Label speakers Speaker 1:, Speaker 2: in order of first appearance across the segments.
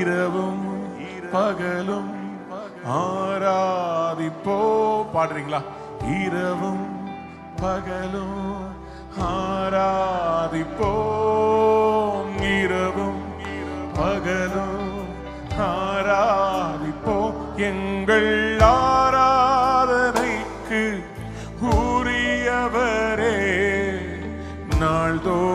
Speaker 1: இரவும் பகலும் ஆராதிப்போ. பாடுறீங்களா? இரவும் பகலும் ஆராதிப்போம் இரவும் பகலும் ஆராதிப்போம் எங்கள் ஆராதனைக்கு உரியவரே. நாள்தோ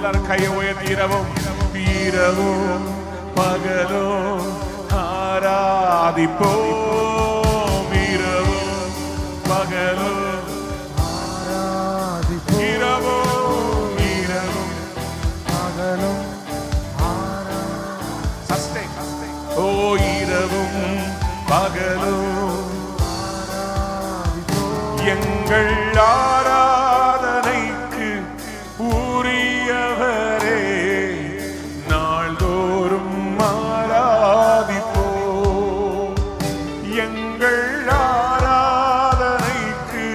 Speaker 1: எல்லாரும் கையை உயர்த்தி இரவும் இரவும் பகலும் ஆராதிப்போம். இரவும் பகலும் ஓ இரவும் பகலும் எங்கள் ஆரா எங்கள் ஆராதனைக்கு.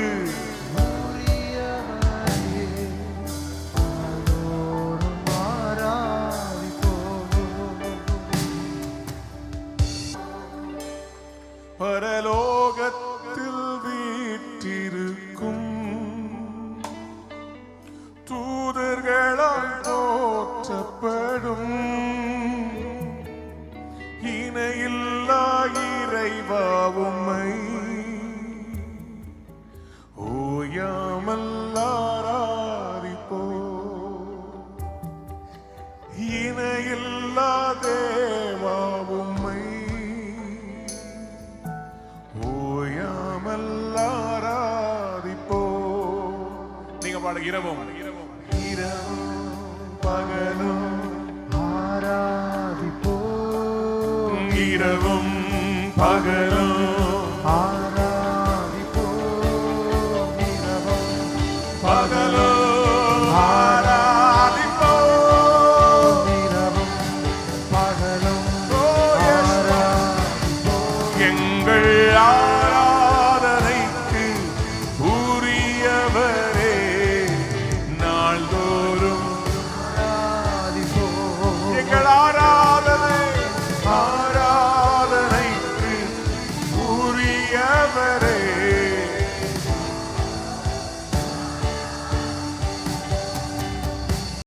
Speaker 1: பரலோகத்தில் வீட்டிருக்கும் தூ இறைவாவுமை ஓயாமல் ஆராதிப்போ இணையில்லா தேவாவுமை ஓயாமல் ஆராதிப்போ நீங்க பாட இரவும். இரவும் பகலும் ஆராதிப்போ இரவும் பகலும் பகலும்